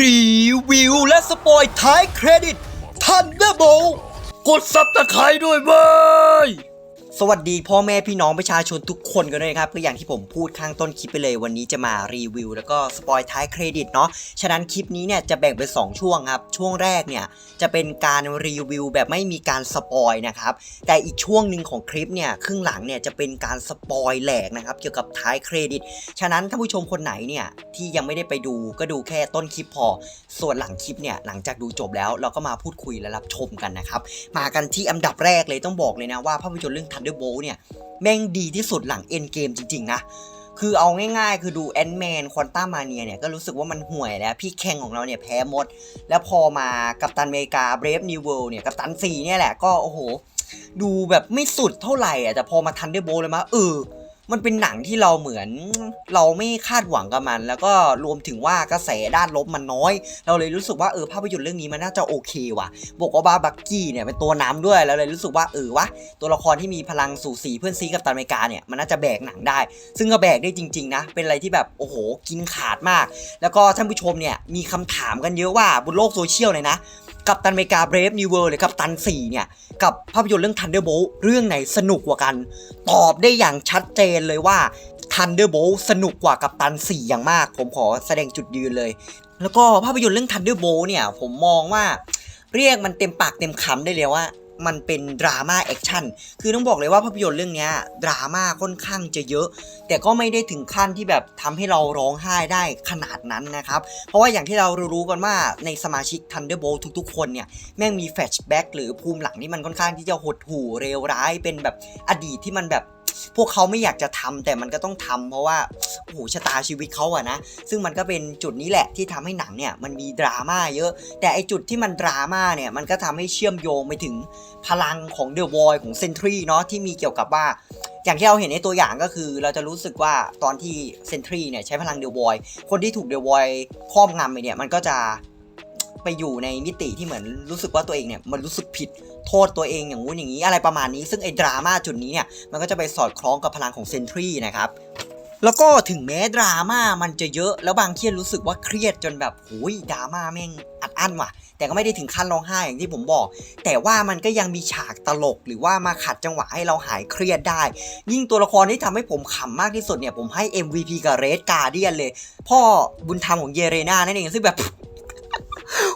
รีวิวและสปอยท้ายเครดิตทันเดอร์โบกดซับตะไคร้ด้วยเว้ย สวัสดีพ่อแม่พี่น้องประชาชนทุกคนกันด้วยครับก็อย่างที่ผมพูดข้างต้นคลิปไปเลยวันนี้จะมารีวิว แล้วก็สปอยท้ายเครดิตเนาะฉะนั้นคลิปนี้เนี่ยจะแบ่งเป็น2ช่วงครับ ช่วงแรกเนี่ยจะเป็นการรีวิวแบบไม่มีการสปอยนะครับแต่อีกช่วงหนึ่งของคลิปเนี่ยครึ่งหลังเนี่ยจะเป็นการสปอยแหลกนะครับเกี่ยวกับท้ายเครดิต ฉะนั้นถ้าผู้ชมคนไหนเนี่ยที่ยังไม่ได้ไปดูก็ดูแค่ต้นคลิปพอ ส่วนหลังคลิปเนี่ยหลังจากดูจบแล้วเราก็มาพูดคุยและรับชมกันนะครับมากันที่อันดับแรกเลยต้องบอกเลยนะว่าภาพยนตร์เรื่อง Thunderbolt เดอร์โบเนี่ยแม่งดีที่สุดหลังเอ็นเกมจริง ๆ นะ คือเอาง่ายๆ คือดูแอนด์แมนควอนต้ามาเนียเนี่ย ก็รู้สึกว่ามันห่วยแล้ว พี่แข่งของเราเนี่ยแพ้หมด แล้วพอมากับตันอเมริกาเบรฟนิวเวิลเนี่ยกับตัน4เนี่ยแหละก็โอ้โห ดูแบบไม่สุดเท่าไหร่อะแต่พอมาทันเดอร์โบเลยมาเออ มันเป็นหนังที่เราเหมือนเราไม่คาดหวังกับมัน แล้วก็รวมถึงว่ากระแสด้านลบมันน้อย เราเลยรู้สึกว่าเออภาพยนตร์เรื่องนี้มันน่าจะโอเคว่ะบอกว่าบาบักกี้เนี่ยเป็นตัวนำด้วยแล้วเลยรู้สึกว่าเออวะตัวละครที่มีพลังสูสีเพื่อนซีกับตันอเมริกาเนี่ยมันน่าจะแบกหนังได้ ซึ่งก็แบกได้จริง ๆ นะ เป็นอะไรที่แบบโอ้โหกินขาดมาก แล้วก็ท่านผู้ชมเนี่ยมีคำถามกันเยอะว่าบนโลกโซเชียลเลยนะ กับตันเมกาเบรฟนิวเวิร์หรือกับตัน 4 เนี่ย กับภาพยนตร์เรื่อง Thunderbolt เรื่องไหนสนุกกว่ากัน ตอบได้อย่างชัดเจนเลยว่า Thunderbolt สนุกกว่ากับตัน 4 อย่างมาก ผมขอแสดงจุดยืนเลย แล้วก็ภาพยนตร์เรื่อง Thunderbolt เนี่ย ผมมองว่าเรียกมันเต็มปากเต็มคำได้เลยว่า มันเป็นดราม่าแอคชั่นคือต้องบอกเลยว่าภาพยนตร์เรื่องนี้ดราม่าค่อนข้างจะเยอะ แต่ก็ไม่ได้ถึงขั้นที่แบบทำให้เราร้องไห้ได้ขนาดนั้นนะครับ เพราะว่าอย่างที่เรารู้กันว่าในสมาชิก Thunderbolt ทุกๆ คนเนี่ยแม่งมีแฟชแบ็กหรือภูมิหลังที่มันค่อนข้างที่จะหดหู่เลวร้ายเป็นแบบอดีตที่มันแบบ พวกเขาไม่อยากจะทำแต่มันก็ต้องทำเพราะว่าโอ้โหชะตาชีวิตเขาอะนะซึ่งมันก็เป็นจุดนี้แหละที่ทำให้หนังเนี่ยมันมีดราม่าเยอะ แต่ไอจุดที่มันดราม่าเนี่ยมันก็ทำให้เชื่อมโยงไปถึงพลังของเดอะวอยของเซนทรีเนาะที่มีเกี่ยวกับว่าอย่างที่เราเห็นในตัวอย่างก็คือเราจะรู้สึกว่าตอนที่เซนทรีเนี่ยใช้พลังเดอะวอยคนที่ถูกเดอะวอยครอบงำไปเนี่ยมันก็จะไปอยู่ในมิติที่เหมือนรู้สึกว่าตัวเองเนี่ยมันรู้สึกผิด โทษตัวเองอย่างงู้นอย่างนี้อะไรประมาณนี้ ซึ่งไอ้ดราม่าจุดนี้เนี่ยมันก็จะไปสอดคล้องกับพลังของเซนทรีนะครับแล้วก็ถึงแม้ดราม่ามันจะเยอะ แล้วบางทีรู้สึกว่าเครียดจนแบบโอ้ยดราม่าแม่งอัดอั้นว่ะ แต่ก็ไม่ได้ถึงขั้นร้องไห้อย่างที่ผมบอก แต่ว่ามันก็ยังมีฉากตลก หรือว่ามาขัดจังหวะให้เราหายเครียดได้ ยิ่งตัวละครที่ทำให้ผมขำมากที่สุดเนี่ยผมให้ MVP กับเรดการเดียนเลย พ่อบุญธรรมของเยเรนานั่นเองซึ่งแบบ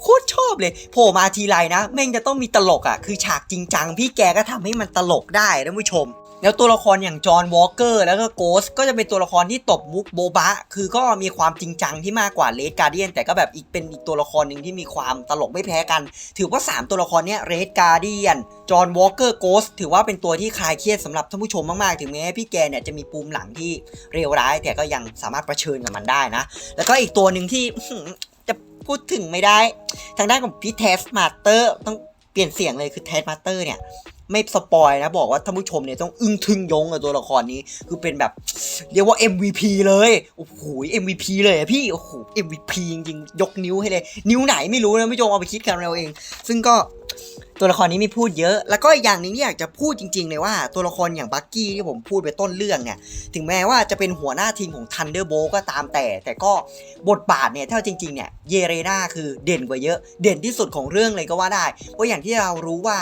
โคตรชอบเลยโผล่มาทีไรนะแม่งจะต้องมีตลกอะ่ะคือฉากจริงจังพี่แกก็ทำให้มันตลกได้ท่านผู้ชม แล้วตัวละครอย่างจอห์นวอลเกอร์แล้วก็โกสก็จะเป็นตัวละครที่ตบมุกโบบะ คือก็มีความจริงจังที่มากกว่าเลดการเดียนแต่ก็แบบอีกเป็นอีกตัวละครหนึ่งที่มีความตลกไม่แพ้กัน ถือว่า 3 ตัวละครเนี้ยเรดการเดียนจอห์นวอลเกอร์โกสถือว่าเป็นตัวที่คลายเครียดสำหรับท่านผู้ชมมากๆ ถึงแม้พี่แกเนี่ยจะมีปูมหลังที่เลวร้ายแต่ก็ยังสามารถประชิญกับมันได้นะ แล้วก็อีกตัวหนึ่งที่ พูดถึงไม่ได้ ทางด้านของพี่เทสมาสเตอร์ต้องเปลี่ยนเสียงเลยคือเทสมาสเตอร์เนี่ยไม่สปอยนะ บอกว่าท่านผู้ชมเนี่ยต้องอึ้งทึ่งยงกับตัวละครนี้ คือเป็นแบบ เรียกว่า MVP เลย โอ้โห MVP เลยอะพี่ โอ้โห MVP จริงๆ ยกนิ้วให้เลย นิ้วไหนไม่รู้นะผู้ชมเอาไปคิดกันเราเอง ซึ่งก็ ตัวละครนี้มีพูดเยอะ แล้วก็อีกอย่างหนึ่งที่อยากจะพูดจริง ๆ เลยว่าตัวละครอย่างบักกี้ที่ผมพูดไปต้นเรื่องเนี่ย ถึงแม้ว่าจะเป็นหัวหน้าทีมของทันเดอร์โบก็ตามแต่ แต่ก็บทบาทเนี่ยถ้าจริงๆเนี่ยเยเรนาคือเด่นกว่าเยอะ เด่นที่สุดของเรื่องเลยก็ว่าได้เพราะอย่างที่เรารู้ว่า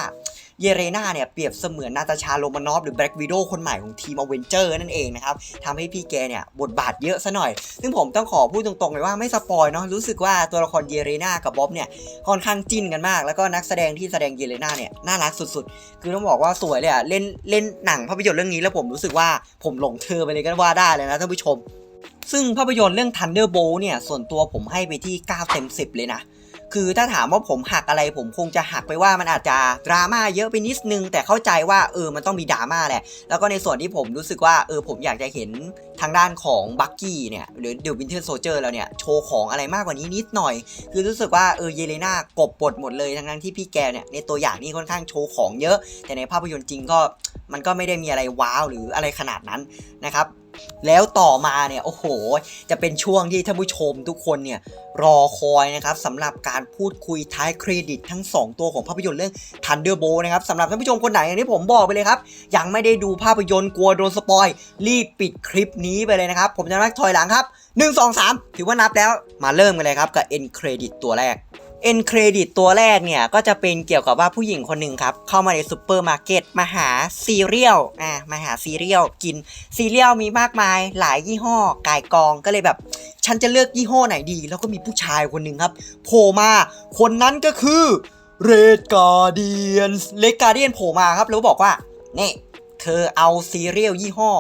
เยเรนาเนี่ยเปรียบเสมือนนาตาชาโรมานอฟหรือแบล็กวิดโอคนใหม่ของทีมอเวนเจอร์นั่นเองนะครับทำให้พี่แกเนี่ยบทบาทเยอะซะหน่อย ซึ่งผมต้องขอพูดตรงๆเลยว่าไม่สปอยเนาะรู้สึกว่าตัวละครเยเรนากับบ๊อบเนี่ยค่อนข้างจิ้นกันมาก แล้วก็นักแสดงที่แสดงเยเรนาเนี่ยน่ารักสุดๆ คือต้องบอกว่าสวยเลยอะเล่นเล่นหนังภาพยนตร์เรื่องนี้แล้วผมรู้สึกว่าผมหลงเธอไปเลยก็ว่าได้เลยนะท่านผู้ชมซึ่งภาพยนตร์เรื่อง Thunderbolt เนี่ย ส่วนตัวผมให้ไปที่ 9 เต็ม 10 เลยนะ คือถ้าถามว่าผมหักอะไรผมคงจะหักไปว่ามันอาจจะดราม่าเยอะไปนิดนึง แต่เข้าใจว่าเออมันต้องมีดราม่าแหละ แล้วก็ในส่วนที่ผมรู้สึกว่าเออผมอยากจะเห็นทางด้านของบักกี้เนี่ยหรือเดวินเทอร์โซเจอร์แล้วเนี่ยโชว์ของอะไรมากกว่านี้นิดหน่อย คือรู้สึกว่าเออเยเลนากบบทหมดเลยทั้งๆที่พี่แกเนี่ยในตัวอย่างนี่ค่อนข้างโชว์ของเยอะ แต่ในภาพยนตร์จริงก็มันก็ไม่ได้มีอะไรว้าวหรืออะไรขนาดนั้นนะครับ แล้วต่อมาเนี่ยโอ้โห จะเป็นช่วงที่ท่านผู้ชมทุกคนเนี่ยรอคอยนะครับสำหรับการพูดคุยท้ายเครดิตทั้ง 2 ตัวของภาพยนตร์เรื่อง Thunderbolt นะครับสำหรับท่านผู้ชมคนไหนอย่างที่ผมบอกไปเลยครับ ยังไม่ได้ดูภาพยนตร์กลัวโดนสปอย รีบปิดคลิปนี้ไปเลยนะครับ ผมจะนับถอยหลังครับ 1 2 3 ถือว่านับแล้วมาเริ่มกันเลยครับกับ end credit ตัวแรก end credit ตัวแรกเนี่ยก็จะเป็นเกี่ยวกับว่าผู้หญิงคนหนึ่งครับ เข้ามาในซูเปอร์มาร์เก็ตมาหาซีเรียลอ่ามาหาซีเรียลกินซีเรียลมีมากมายหลายยี่ห้อกายกองก็เลยแบบ ฉันจะเลือกยี่ห้อไหนดี แล้วก็มีผู้ชายคนหนึ่งครับโผล่มาคนนั้นก็คือ Red Guardian Red Guardian โผล่มาครับแล้วบอกว่าเนี่ยเธอเอาซีเรียลยี่ห้อ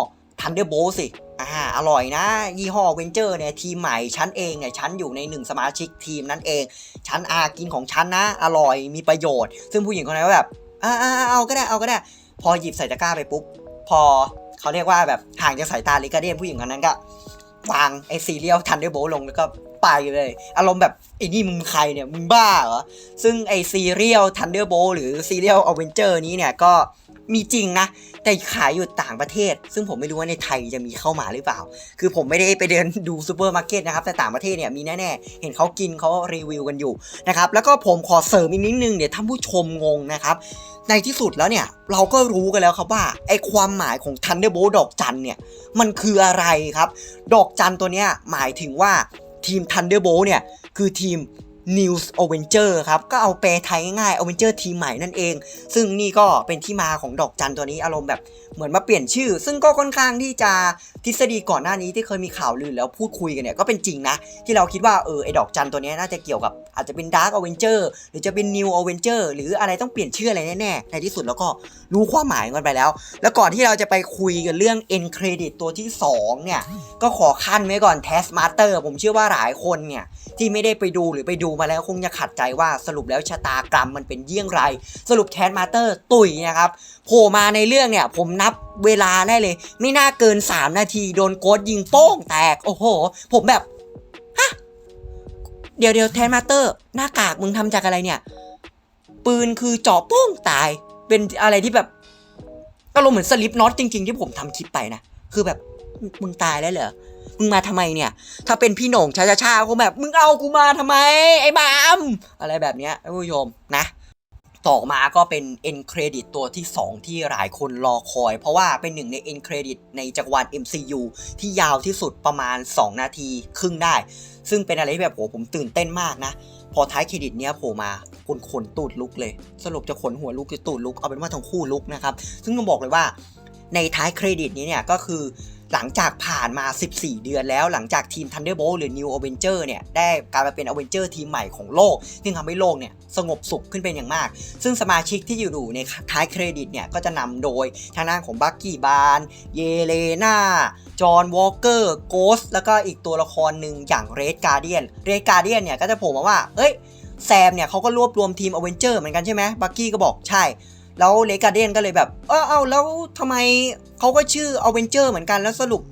Thunderbolt สิ อ่าอร่อยนะ ยี่ห้อเวนเจอร์เนี่ยทีมใหม่ฉันเองเนี่ยฉันอยู่ในหนึ่งสมาชิกทีมนั้นเองฉันอากินของฉันนะ อร่อยมีประโยชน์ ซึ่งผู้หญิงคนนั้นก็แบบอ่าเอาก็ได้เอาก็ได้ พอหยิบใส่ตะกร้าไปปุ๊บพอเขาเรียกว่าแบบห่างจากสายตาลิกาเดียนผู้หญิงคนนั้นก็วางไอซีเรียลทันเดอร์โบลงแล้วก็ไปเลย อารมณ์แบบไอ้นี่มึงใครเนี่ยมึงบ้าเหรอ ซึ่งไอซีเรียลทันเดอร์โบหรือซีเรียลอเวนเจอร์นี้เนี่ยก็ มีจริงนะ แต่ขายอยู่ต่างประเทศ ซึ่งผมไม่รู้ว่าในไทยจะมีเข้ามาหรือเปล่า คือผมไม่ได้ไปเดินดูซูเปอร์มาร์เก็ตนะครับแต่ต่างประเทศเนี่ยมีแน่ๆ เห็นเขากินเขารีวิวกันอยู่นะครับแล้วก็ผมขอเสริมอีกนิดนึงเดี๋ยวท่านผู้ชมงงนะครับในที่สุดแล้วเนี่ยเราก็รู้กันแล้วครับว่าไอความหมายของ Thunderbolt ดอกจันเนี่ยมันคืออะไรครับ ดอกจันตัวเนี้ยหมายถึงว่าทีม Thunderbolt เนี่ยคือทีม News Avenger ครับ ก็เอาแปลไทยง่ายๆ Avenger ทีมใหม่นั่นเอง ซึ่งนี่ก็เป็นที่มาของดอกจันตัวนี้อารมณ์แบบเหมือนมาเปลี่ยนชื่อ ซึ่งก็ค่อนข้างที่จะทฤษฎีก่อนหน้านี้ที่เคยมีข่าวลือแล้วพูดคุยกันเนี่ยก็เป็นจริงนะ ที่เราคิดว่าเออไอดอกจันตัวนี้น่าจะเกี่ยวกับอาจจะเป็น Dark Avenger หรือจะเป็น New Avenger หรืออะไรต้องเปลี่ยนชื่ออะไรแน่ๆในที่สุดแล้วก็รู้ความหมายกันไปแล้ว แล้วก่อนที่เราจะไปคุยกันเรื่อง end credit ตัวที่ 2 เนี่ย ก็ขอขั้นไว้ก่อน Taskmaster ผมเชื่อว่าหลายคนเนี่ย ที่ไม่ได้ไปดูหรือไปดูมาแล้วคงจะขัดใจว่าสรุปแล้วชะตากรรมมันเป็นเยี่ยงไร สรุป Taskmaster ตุยนะครับโผล่มาในเรื่องเนี่ยผมนับเวลาได้เลย ไม่น่าเกิน 3 นาทีโดนโกดยิงโป้งแตก โอ้โห ผมแบบ ฮะ เดี๋ยวเดี๋ยวแทนมาเตอร์ หน้ากากมึงทำจากอะไรเนี่ย ปืนคือเจาะโป้งตาย เป็นอะไรที่แบบก็ลงเหมือนสลิปน็อตจริง ๆ ที่ผมทำคลิปไปนะ คือแบบมึงตายแล้วเหรอมึงมาทำไมเนี่ย ถ้าเป็นพี่หน่งชาชาชาคงแบบ มึงเอากูมาทำไม ไอ้บาม อะไรแบบเนี้ยท่านผู้ชมนะ ต่อมาก็เป็น end credit ตัวที่ 2 ที่หลายคนรอคอย เพราะว่าเป็นหนึ่งใน end credit ในจักรวาล MCU ที่ยาวที่สุดประมาณ 2 นาทีครึ่งได้ ซึ่งเป็นอะไรที่แบบโหผมตื่นเต้นมากนะ พอท้ายเครดิตเนี้ยโผล่มาคนขนตูดลุกเลย สรุปจะขนหัวลุกหรือตูดลุกเอาเป็นว่าทั้งคู่ลุกนะครับ ซึ่งต้องบอกเลยว่าในท้ายเครดิตนี้เนี่ยก็คือ หลังจากผ่านมา 14 เดือนแล้วหลังจากทีม Thunderbolt หรือ New Avenger เนี่ยได้กลายมาเป็น Avenger ทีมใหม่ของโลก ซึ่งทำให้โลกเนี่ยสงบสุขขึ้นเป็นอย่างมาก ซึ่งสมาชิกที่อยู่ในท้ายเครดิตเนี่ยก็จะนำโดยทางด้านของบักกี้บานเยเลนาจอห์นวอลเกอร์โกสแล้วก็อีกตัวละครหนึ่งอย่างเรดการ์เดียนเรดการ์เดียนเนี่ยก็จะโผล่มาว่า เอ้ยแซมเนี่ยเขาก็รวบรวมทีมอเวนเจอร์เหมือนกันใช่ไหมบักกี้ก็บอกใช่ แล้วเลกาเดนก็เลยแบบ เออเอาแล้วทำไมเขาก็ชื่ออเวนเจอร์เหมือนกันแล้วสรุป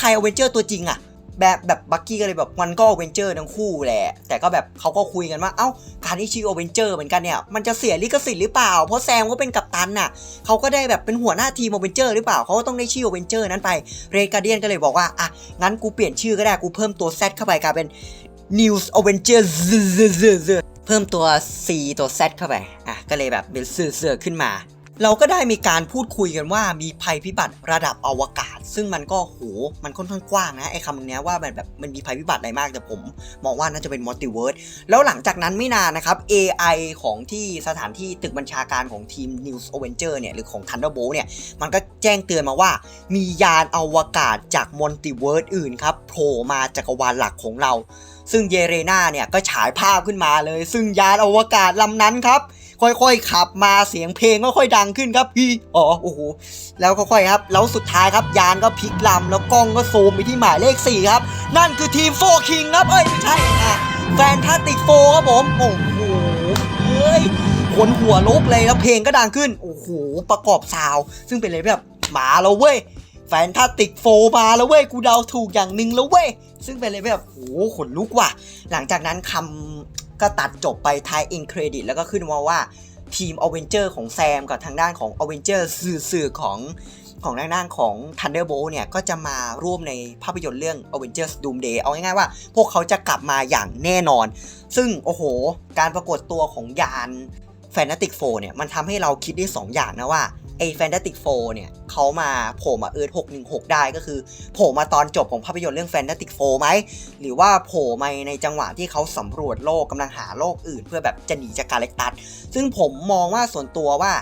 ใครอเวนเจอร์ตัวจริงอะแบบแบบบักกี้ก็เลยแบบมันก็อเวนเจอร์ทั้งคู่แหละ แต่ก็แบบเขาก็คุยกันว่า เอ้า การที่ชื่ออเวนเจอร์เหมือนกันเนี่ย มันจะเสียลิขสิทธิ์หรือเปล่า เพราะแซมก็เป็นกัปตันน่ะเขาก็ได้แบบเป็นหัวหน้าทีมอเวนเจอร์หรือเปล่าเขาก็ต้องได้ชื่ออเวนเจอร์นั้นไป เรกาเดียนก็เลยบอกว่า อะ งั้นกูเปลี่ยนชื่อก็ได้ กูเพิ่มตัว Z เข้าไปกลายเป็น News Avenger เพิ่มตัว C ตัว Z เข้าไป อะ ก็เลยแบบเป็นเสือๆขึ้นมา เราก็ได้มีการพูดคุยกันว่ามีภัยพิบัติระดับอวกาศ ซึ่งมันก็โห มันค่อนข้างกว้างนะไอ้คำนี้ว่ามันแบบมันมีภัยพิบัติอะไรมากแต่ผมมองว่าน่าจะเป็นมัลติเวิร์สแล้วหลังจากนั้นไม่นานนะครับ AI ของที่สถานที่ตึกบัญชาการของทีม News Avenger เนี่ยหรือของ Thunderbolt เนี่ยมันก็แจ้งเตือนมาว่า มียานอวกาศจากมัลติเวิร์สอื่นครับโผล่มาจักรวาลหลักของเรา ซึ่งเยเรนาเนี่ยก็ฉายภาพขึ้นมาเลย ซึ่งยานอวกาศลำนั้นครับ ค่อยๆ ขับมาเสียงเพลงก็ค่อยดังขึ้นครับพี่อ๋อโอ้โหแล้วค่อยๆครับ แล้วสุดท้ายครับยานก็พลิกลำแล้วกล้องก็ซูมไปที่หมายเลข4ครับ นั่นคือทีมโฟคิงครับเอ้ยไม่ใช่อะแฟนตาติกโฟครับผมโอ้โหเฮ้ยขนหัวลุกเลยแล้วเพลงก็ดังขึ้นโอ้โหประกอบซาวซึ่งเป็นอะไรแบบหมาแล้วเว้ย แฟนตาติกโฟมาแล้วเว้ย กูเดาถูกอย่างหนึ่งแล้วเว้ย ซึ่งเป็นอะไรแบบโอ้โหขนลุกว่ะ หลังจากนั้นคำก็ตัดจบไปท้ายอินเครดิต แล้วก็ขึ้นมาว่าทีมอเวนเจอร์ของแซมกับทางด้านของอเวนเจอร์สื่อของของทางด้านของ Thunderbolt เนี่ย ก็จะมาร่วมในภาพยนตร์เรื่อง Avengers Doomsday เอาง่ายๆว่า พวกเขาจะกลับมาอย่างแน่นอน ซึ่ง โอ้โห การปรากฏตัวของยาน Fantastic Four เนี่ยมันทำให้เราคิดได้ 2 อย่างนะว่าไอ้ Fantastic Four เนี่ยเขามาโผล่มาเอิร์ธ616ได้ก็คือโผล่มาตอนจบของภาพยนตร์เรื่อง Fantastic Four ไหม หรือว่าโผล่มาในจังหวะที่เขาสำรวจโลกกำลังหาโลกอื่น เพื่อแบบจะหนีจากกาแล็กตัสซึ่งผมมองว่าส่วนตัวว่า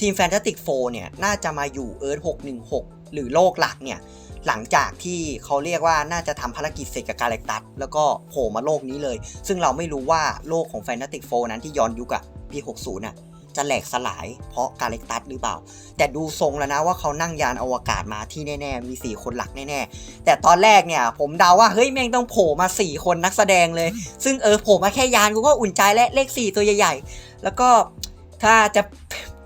ทีม Fantastic Four เนี่ยน่าจะมาอยู่เอิร์ธ616หรือโลกหลักเนี่ยหลังจากที่เขาเรียกว่าน่าจะทำภารกิจเสร็จกับกาแล็กตัสแล้วก็โผล่มาโลกนี้เลย ซึ่งเราไม่รู้ว่าโลกของ Fantastic Four นั้นที่ย้อนยุคอะ ปี 60น่ะจะแหลกสลายเพราะกาแล็กตัสหรือเปล่า แต่ดูทรงแล้วนะว่าเขานั่งยานอวกาศมาที่แน่ๆ มี 4 คนหลักแน่ๆ แต่ตอนแรกเนี่ย ผมเดาว่า เฮ้ย แม่งต้องโผล่มา 4 คนนักแสดงเลย ซึ่งเออโผล่มาแค่ยานกูก็อุ่นใจและเลข 4 ตัวใหญ่ๆ แล้วก็ถ้าจะ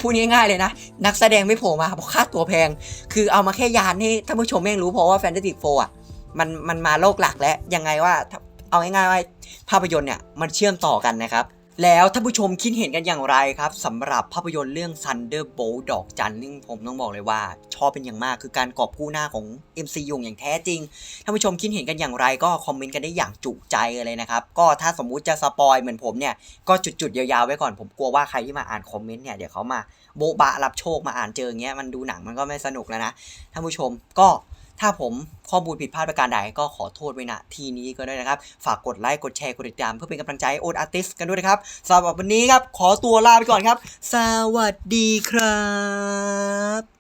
พูดง่ายๆเลยนะ นักแสดงไม่โผล่มาเพราะค่าตัวแพง คือเอามาแค่ยานนี่ท่านผู้ชมแม่งรู้เพราะว่าแฟนตาซีโฟอะมันมันมาโลกหลักแล้วยังไงว่าเอาง่ายๆว่าภาพยนตร์เนี่ยมันเชื่อมต่อกันนะครับ แล้วท่านผู้ชมคิดเห็นกันอย่างไรครับสำหรับภาพยนตร์เรื่อง Thunderbolt ดอกจันซึ่งผมต้องบอกเลยว่า ชอบเป็นอย่างมากคือการกอบกู้หน้าของ MCU อย่างแท้จริงท่านผู้ชมคิดเห็นกันอย่างไรก็คอมเมนต์กันได้อย่างจุใจเลยนะครับ ก็ถ้าสมมุติจะสปอยเหมือนผมเนี่ยก็จุดๆยาวๆไว้ก่อนผมกลัวว่าใครที่มาอ่านคอมเมนต์เนี่ยเดี๋ยวเขามาโบบะรับโชคมาอ่านเจออย่างเงี้ยมันดูหนังมันก็ไม่สนุกแล้วนะท่านผู้ชมก็ ถ้าผมข้อมูลผิดพลาดประการใดก็ขอโทษไว้ณทีนี้ก็ได้นะครับ ฝากกดไลค์ กดแชร์ กดติดตามเพื่อเป็นกำลังใจโอทอาร์ติสกันด้วยนะครับสำหรับวันนี้ครับ ขอตัวลาไปก่อนครับ สวัสดีครับ